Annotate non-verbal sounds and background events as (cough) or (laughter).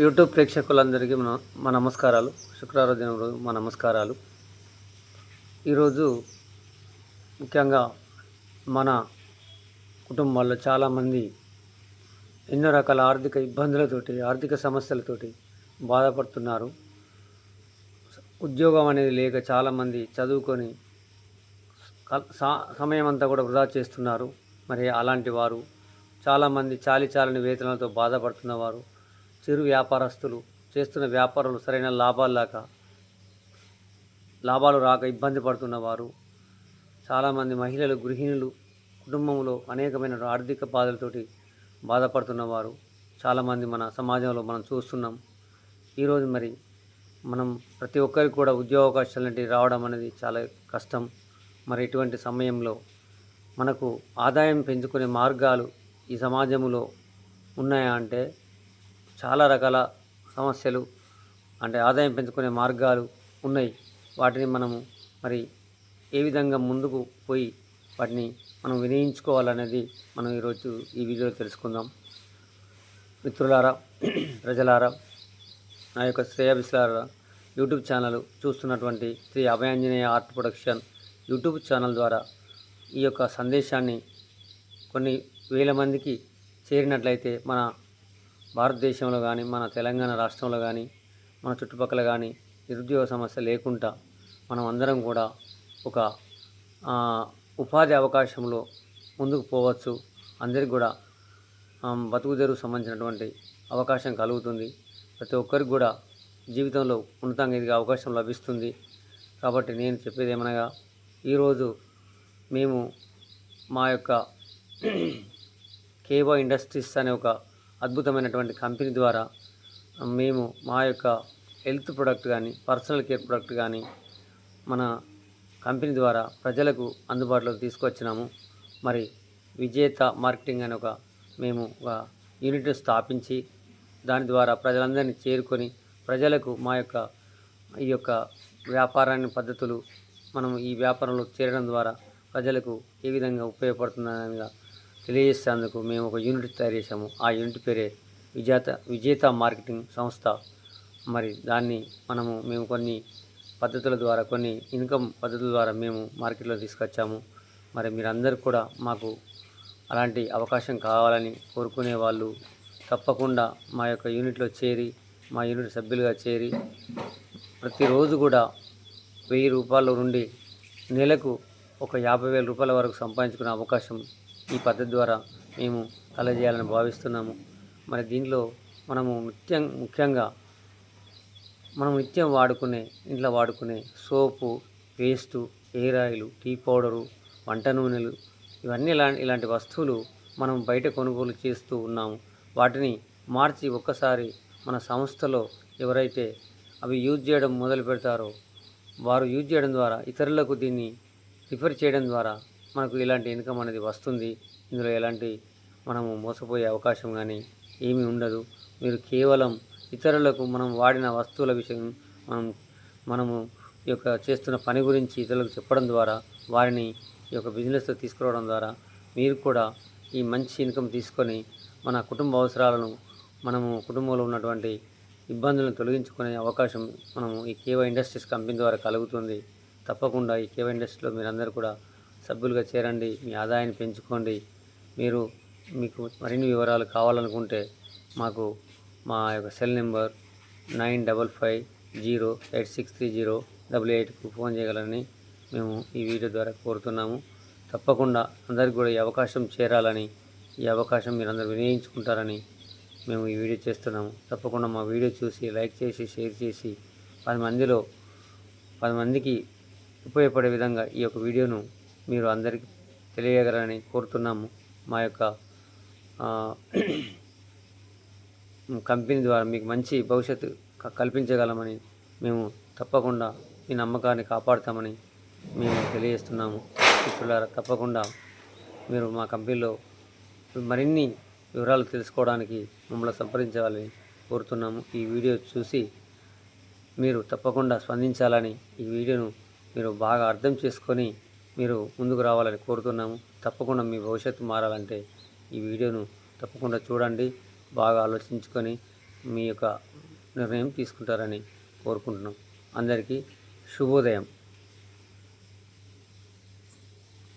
YouTube ప్రేక్షకులందరికీ మన మా నమస్కారాలు. శుక్రవారం దినం రోజు మా నమస్కారాలు. ఈరోజు ముఖ్యంగా మన కుటుంబాల్లో చాలామంది ఎన్నో రకాల ఆర్థిక ఇబ్బందులతోటి ఆర్థిక సమస్యలతోటి బాధపడుతున్నారు. ఉద్యోగం అనేది లేక చాలామంది చదువుకొని సమయం అంతా కూడా వృధా చేస్తున్నారు. మరి అలాంటి వారు చాలామంది చాలి చాలని వేతనాలతో బాధపడుతున్న వారు చిరు వ్యాపారస్తులు చేస్తున్న వ్యాపారాలు సరైన లాభాలు లేక లాభాలు రాక ఇబ్బంది పడుతున్నవారు చాలామంది మహిళలు గృహిణులు కుటుంబంలో అనేకమైన ఆర్థిక బాధలతోటి బాధపడుతున్నవారు చాలామంది మన సమాజంలో మనం చూస్తున్నాం. ఈరోజు మరి మనం ప్రతి ఒక్కరికి కూడా ఉద్యోగ అవకాశాలు రావడం అనేది చాలా కష్టం. మరి ఇటువంటి సమయంలో మనకు ఆదాయం పెంచుకునే మార్గాలు ఈ సమాజంలో ఉన్నాయా అంటే చాలా రకాల సమస్యలు అంటే ఆదాయం పెంచుకునే మార్గాలు ఉన్నాయి. వాటిని మనము మరి ఏ విధంగా ముందుకు పోయి వాటిని మనం వినియోగించుకోవాలనేది మనం ఈరోజు ఈ వీడియోలో తెలుసుకుందాం. మిత్రులారా ప్రజలారా నా యొక్క శ్రేయాభిస్లారా యూట్యూబ్ ఛానల్ చూస్తున్నటువంటి Shri Abhayanjaneya art production YouTube channel ద్వారా ఈ యొక్క సందేశాన్ని కొన్ని వేల మందికి చేరినట్లయితే మన భారతదేశంలో కానీ మన తెలంగాణ రాష్ట్రంలో కానీ మన చుట్టుపక్కల కానీ నిరుద్యోగ సమస్య లేకుండా మనం అందరం కూడా ఒక ఉపాధి అవకాశంలో ముందుకు పోవచ్చు. అందరికి కూడా ఆ, బతుకు తెరువు సంబంధించినటువంటి అవకాశం కలుగుతుంది. ప్రతి ఒక్కరికి కూడా జీవితంలో ఉన్నతంగా ఎదిగే అవకాశం లభిస్తుంది. కాబట్టి నేను చెప్పేది ఏమనగా ఈరోజు మేము మా యొక్క (clears throat) కేవో ఇండస్ట్రీస్ అనే ఒక అద్భుతమైనటువంటి కంపెనీ ద్వారా మేము మా యొక్క హెల్త్ ప్రొడక్ట్ కానీ పర్సనల్ కేర్ ప్రొడక్ట్ కానీ మన కంపెనీ ద్వారా ప్రజలకు అందుబాటులోకి తీసుకొచ్చినాము. మరి విజేత మార్కెటింగ్ అనే ఒక మేము ఒక యూనిట్ స్థాపించి దాని ద్వారా ప్రజలందరినీ చేరుకొని ప్రజలకు మా యొక్క ఈ యొక్క వ్యాపారాన్ని పద్ధతులు మనం ఈ వ్యాపారంలో చేరడం ద్వారా ప్రజలకు ఏ విధంగా ఉపయోగపడుతుందనగా తెలియజేసేందుకు మేము ఒక యూనిట్ తయారు చేశాము. ఆ యూనిట్ పేరే విజేత విజేత మార్కెటింగ్ సంస్థ. మరి దాన్ని మనము మేము కొన్ని పద్ధతుల ద్వారా కొన్ని ఇన్కమ్ పద్ధతుల ద్వారా మేము మార్కెట్లో తీసుకొచ్చాము. మరి మీరందరూ కూడా మాకు అలాంటి అవకాశం కావాలని కోరుకునే వాళ్ళు తప్పకుండా మా యొక్క యూనిట్లో చేరి మా యూనిట్ సభ్యులుగా చేరి ప్రతిరోజు కూడా వెయ్యి రూపాయల నుండి నెలకు ఒక యాభై వేల రూపాయల వరకు సంపాదించుకునే అవకాశం ఈ పద్ధతి ద్వారా మేము కలజేయాలని భావిస్తున్నాము. మరి దీనిలో మనము ముఖ్యం ముఖ్యంగా మనం నిత్యం వాడుకునే ఇంట్లో వాడుకునే soap paste hair oil tea powder వంట నూనెలు ఇవన్నీ ఇలా ఇలాంటి వస్తువులు మనం బయట కొనుగోలు చేస్తూ ఉన్నాము. వాటిని మార్చి ఒక్కసారి మన సంస్థలో ఎవరైతే అవి యూజ్ చేయడం మొదలు పెడతారో వారు యూజ్ చేయడం ద్వారా ఇతరులకు దీన్ని రిఫర్ చేయడం ద్వారా మనకు ఇలాంటి ఇన్కమ్ అనేది వస్తుంది. ఇందులో ఎలాంటి మనము మోసపోయే అవకాశం కానీ ఏమీ ఉండదు. మీరు కేవలం ఇతరులకు మనం వాడిన వస్తువుల విషయం మనం మనము ఈ యొక్క చేస్తున్న పని గురించి ఇతరులకు చెప్పడం ద్వారా వారిని ఈ యొక్క బిజినెస్లో తీసుకురావడం ద్వారా మీరు కూడా ఈ మంచి ఇన్కమ్ తీసుకొని మన కుటుంబ అవసరాలను మనము కుటుంబంలో ఉన్నటువంటి ఇబ్బందులను తొలగించుకునే అవకాశం మనము ఈ కేవై ఇండస్ట్రీస్ కంపెనీ ద్వారా కలుగుతుంది. తప్పకుండా ఈ కేవై ఇండస్ట్రీలో మీరందరూ కూడా సభ్యులుగా చేరండి మీ ఆదాయాన్ని పెంచుకోండి. మీరు మీకు మరిన్ని వివరాలు కావాలనుకుంటే మాకు మా యొక్క cell number nine double five zero eight six three zero double ఎయిట్కు phone చేయగలని మేము ఈ వీడియో ద్వారా కోరుతున్నాము. తప్పకుండా అందరికీ కూడా ఈ అవకాశం చేరాలని ఈ అవకాశం మీరందరూ వినియోగించుకుంటారని మేము ఈ వీడియో చేస్తున్నాము. తప్పకుండా మా వీడియో చూసి లైక్ చేసి షేర్ చేసి పది మందిలో పది మందికి ఉపయోగపడే విధంగా ఈ యొక్క వీడియోను మీరు అందరికీ తెలియగలని కోరుతున్నాము. మా యొక్క కంపెనీ ద్వారా మీకు మంచి భవిష్యత్తు కల్పించగలమని మేము తప్పకుండా ఈ నమ్మకాన్ని కాపాడుతామని మేము తెలియజేస్తున్నాము. మిత్రులారా తప్పకుండా మీరు మా కంపెనీలో మరిన్ని వివరాలు తెలుసుకోవడానికి మమ్మల్ని సంప్రదించాలని కోరుతున్నాము. ఈ వీడియో చూసి మీరు తప్పకుండా స్పందించాలని ఈ వీడియోను మీరు బాగా అర్థం చేసుకొని మీరు ముందుకు రావాలని కోరుతున్నాము. తప్పకుండా మీ భవిష్యత్తు మారాలంటే ఈ వీడియోను తప్పకుండా చూడండి. బాగా ఆలోచించుకొని మీ యొక్క నిర్ణయం తీసుకుంటారని కోరుకుంటున్నాం. అందరికీ శుభోదయం.